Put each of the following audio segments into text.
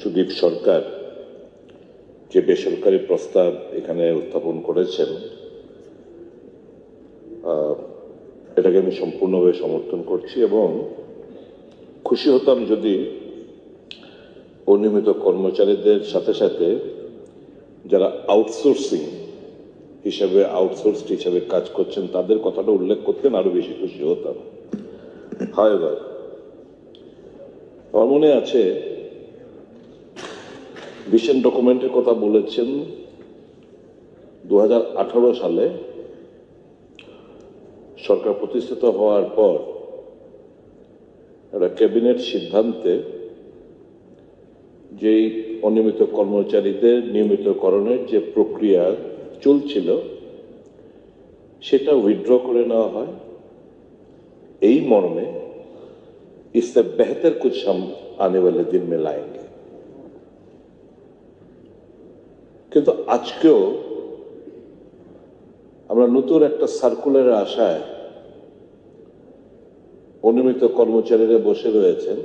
সুদীপ সরকার যে বেসরকারি প্রস্তাব এখানে উত্থাপন করেছেন এটাকে আমি সম্পূর্ণভাবে সমর্থন করছি এবং খুশি হতাম যদি অনিয়মিত কর্মচারীদের সাথে সাথে যারা আউটসোর্সিং হিসাবে আউটসোর্সড হিসাবে কাজ করছেন, তাদের কথাটা উল্লেখ করতেন, আরও বেশি খুশি হতাম। হায়বার আমার মনে আছে ভিশন ডকুমেন্টের কথা বলেছেন দু সালে সরকার প্রতিষ্ঠিত হওয়ার পর একটা ক্যাবিনেট সিদ্ধান্তে যেই অনিয়মিত কর্মচারীদের নিয়মিতকরণের যে প্রক্রিয়া চলছিল সেটা উইথড্র করে নেওয়া হয় এই মর্মে इससे बेहतर कुछ हम आने वाले दिन में लाएंगे কিন্তু আজকেও আমরা নতুন একটা সার্কুলারের আশায় অনিয়মিত কর্মচারীরা বসে রয়েছেন।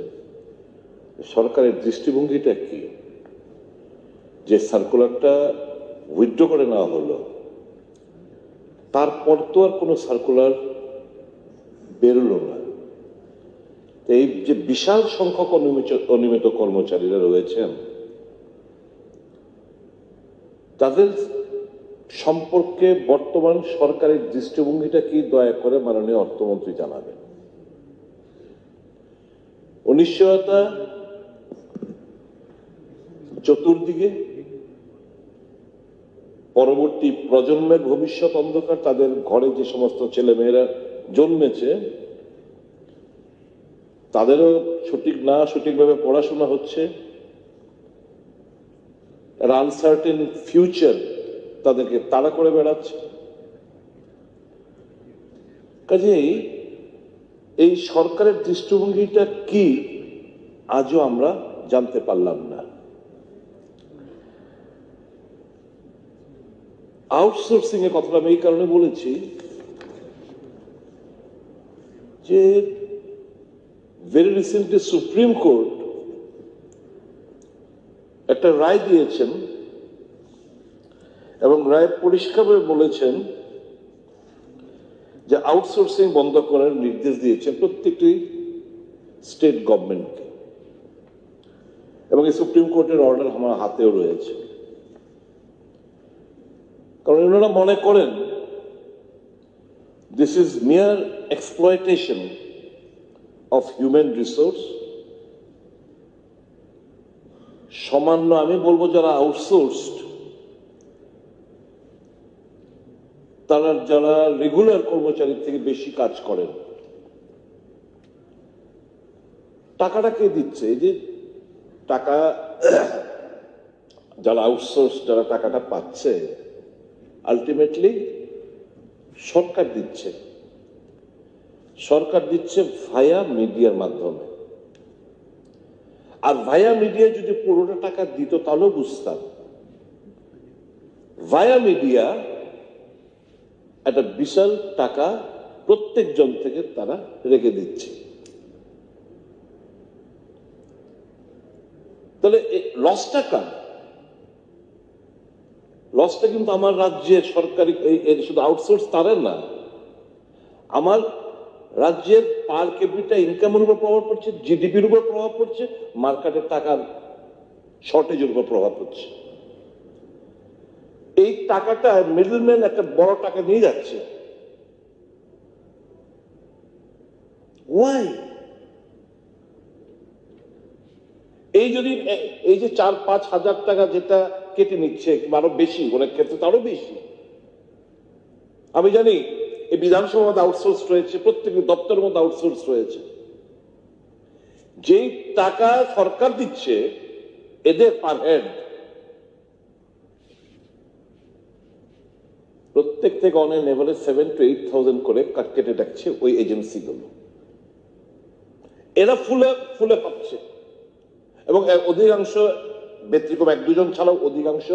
সরকারের দৃষ্টিভঙ্গিটা কি? যে সার্কুলারটা উইথড্র করে নেওয়া হলো, তারপর তো আর কোনো সার্কুলার বেরোলো না। এই যে বিশাল সংখ্যক অনিয়মিত অনিয়মিত কর্মচারীরা রয়েছেন তাদের সম্পর্কে বর্তমান সরকারের দৃষ্টিভঙ্গিটা কি? দয়া করে মাননীয় অর্থমন্ত্রী জানাবেন। অনিশ্চয়তা চতুর্দিকে, পরবর্তী প্রজন্মের ভবিষ্যৎ অন্ধকার, তাদের ঘরে যে সমস্ত ছেলেমেয়েরা জন্মেছে, তাদেরও সঠিক না সঠিকভাবে পড়াশোনা হচ্ছে আনসার্টেন ফিউচার তাদেরকে তাড়া করে বেড়াচ্ছে। কাজেই এই সরকারের দৃষ্টিভঙ্গিটা কি আজও আমরা জানতে পারলাম না। আউটসোর্সিং এর কথাটা আমি এই কারণে বলেছি যে ভেরি রিসেন্টলি সুপ্রিম কোর্ট একটা রায় দিয়েছেন এবং রায় পরিষ্কারভাবে বলেছেন যে আউটসোর্সিং বন্ধ করার নির্দেশ দিয়েছেন প্রত্যেকটি স্টেট গভর্নমেন্টকে। এবং এই সুপ্রিম কোর্টের অর্ডার আমার হাতেও রয়েছে। কারণ ওনারা মনে করেন this is mere exploitation of human resource সামান্য আমি বলব যারা আউটসোর্সড তারা যারা রেগুলার কর্মচারীর থেকে বেশি কাজ করেন, টাকাটা কে দিচ্ছে? এই যে টাকা, যারা আউটসোর্স যারা টাকাটা পাচ্ছে আলটিমেটলি সরকার দিচ্ছে। সরকার দিচ্ছে ভায়া মিডিয়ার মাধ্যমে। আর ভায়া মিডিয়া যদি পুরোটা টাকা দিত, তাহলেও বুঝতাম। ভায়া মিডিয়া একটা বিশাল টাকা প্রত্যেক জন থেকে তারা রেখে দিচ্ছে। তাহলে লসটা কার? লসটা কিন্তু আমার রাজ্যের সরকারি শুধু আউটসোর্স তারা না। আমার রাজ্যের পার ক্যাপিটা ইনকামের উপর প্রভাব পড়ছে জিডিপির উপর প্রভাব পড়ছে মার্কেটের টাকার শর্টেজের উপর প্রভাব পড়ছে। এই টাকাটা মিডলম্যান একটা বড় টাকা নিয়ে যাচ্ছে। ওয়াই এই যদি, এই যে চার পাঁচ হাজার টাকা যেটা কেটে নিচ্ছে, আরও বেশি, অনেক ক্ষেত্রে তো আরও বেশি। আমি জানি এই বিধানসভার মধ্যে আউটসোর্স রয়েছে প্রত্যেক দপ্তরের মধ্যে আউটসোর্স রয়েছে। যেই টাকা সরকার দিচ্ছে, এদের পার হেড প্রত্যেক থেকে on an average seven two eight thousand করে কাট কেটে ডাকছে ওই এজেন্সিগুলো এরা ফুলে ফুলে পাচ্ছে এবং অধিকাংশ ব্যতিক্রম, এক দুজন ছাড়াও অধিকাংশ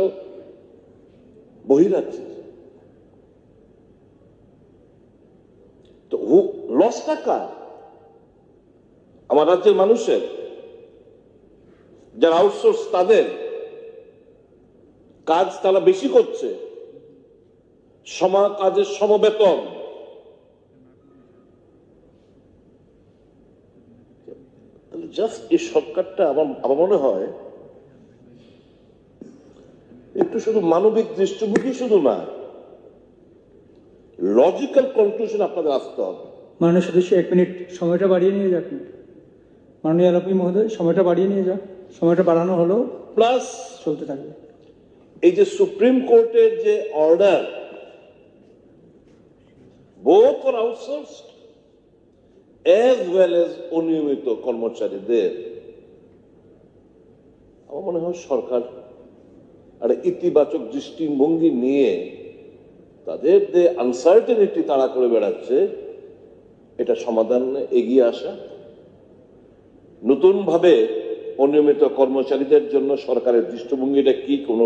বহিরাজ্যে তো লসটা কার? আমার রাজ্যের মানুষের। যারা আউটসোর্স তাদের। কাজ তারা বেশি করছে। সমা কাজের সমবেতন জাস্ট এই সরকারটা আমার আমার মনে হয়, একটু শুধু মানবিক দৃষ্টিভঙ্গি শুধু না লজিক্যাল কনক্লুশন আপনাদের আসতে হবে। মাননীয় সদস্য এক মিনিট সময়টা বাড়িয়ে নিয়ে যাক। মাননীয় আলাপি মহোদয় সময়টা বাড়িয়ে নিয়ে যাক। সময়টা বাড়ানো হলো প্লাস চলতে থাকবে। এই যে সুপ্রিম কোর্টের যে order both for outsource as well as অনিয়মিত কর্মচারীদের। আমার মনে হয় সরকার আর ইতিবাচক দৃষ্টিভঙ্গি নিয়ে তাদের যে আনসার্টেনিটি তারা করে বেড়াচ্ছে, এটা সমাধান এগিয়ে আসা। নতুনভাবে অনিয়মিত কর্মচারীদের জন্য সরকারের দৃষ্টিভঙ্গিটা কি? কোনো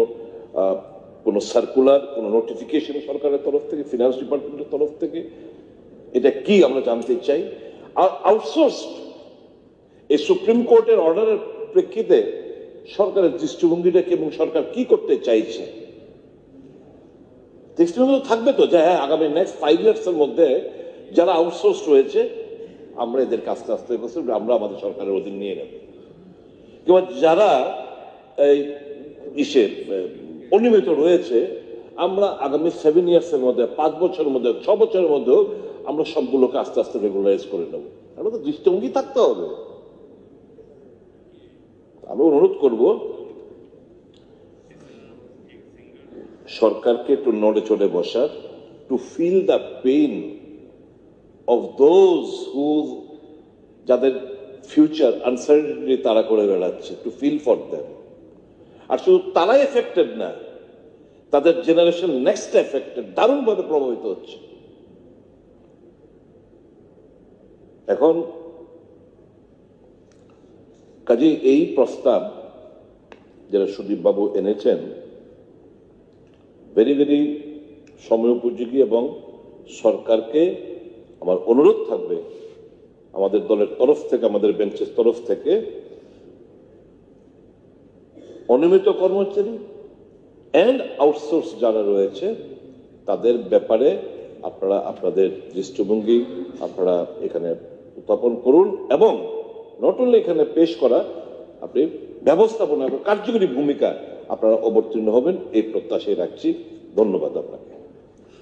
কোনো সার্কুলার কোনো নোটিফিকেশন সরকারের তরফ থেকে ফিনান্স ডিপার্টমেন্টের তরফ থেকে? এটা কি আমরা জানতে চাই? আর আউটসোর্স এই সুপ্রিম কোর্টের অর্ডারের প্রেক্ষিতে সরকারের দৃষ্টিভঙ্গিটা কি এবং সরকার কি করতে চাইছে? দৃষ্টিভঙ্গি থাকবে তো যে হ্যাঁ আগামী নেক্সট ফাইভ ইয়ার্স এর মধ্যে যারা আউটসোর্স রয়েছে আমরা এদেরকে আস্তে আস্তে করছি আমরা আমাদের সরকারের অধীন নিয়ে নেব। কিংবা যারা এই আহ, অনিয়মিত রয়েছে আমরা আগামী সেভেন ইয়ার্স এর মধ্যে পাঁচ বছরের মধ্যে ছ বছরের মধ্যেও আমরা সবগুলোকে আস্তে আস্তে রেগুলারাইজ করে নেব। আমরা তো দৃষ্টিভঙ্গি থাকতে হবে। আমি অনুরোধ করব সরকারকে একটু নড়ে চড়ে বসার to feel the pain of those who যাদের ফিউচার আনসার্টিনিটি তারা করে বেড়াচ্ছে টু ফিল ফর দ্যাম আর শুধু তারাই এফেক্টেড না, তাদের জেনারেশন নেক্সট এফেক্টেড দারুণভাবে প্রভাবিত হচ্ছে। এখন কাজে এই প্রস্তাব যারা সুদীপ বাবু এনেছেন ভেরি ভেরি সময় উপযোগী এবং সরকারকে আমার অনুরোধ থাকবে আমাদের দলের তরফ থেকে, আমাদের বেঞ্চের তরফ থেকে অনিয়মিত কর্মচারী অ্যান্ড আউটসোর্স যারা রয়েছে, তাদের ব্যাপারে আপনারা, আপনাদের দৃষ্টিভঙ্গি আপনারা এখানে উত্থাপন করুন এবং নট অনলি এখানে পেশ করা, আপনি ব্যবস্থাপনা কার্যকরী ভূমিকা আপনারা অবতীর্ণ হবেন এই প্রত্যাশায় রাখছি। ধন্যবাদ আপনাকে।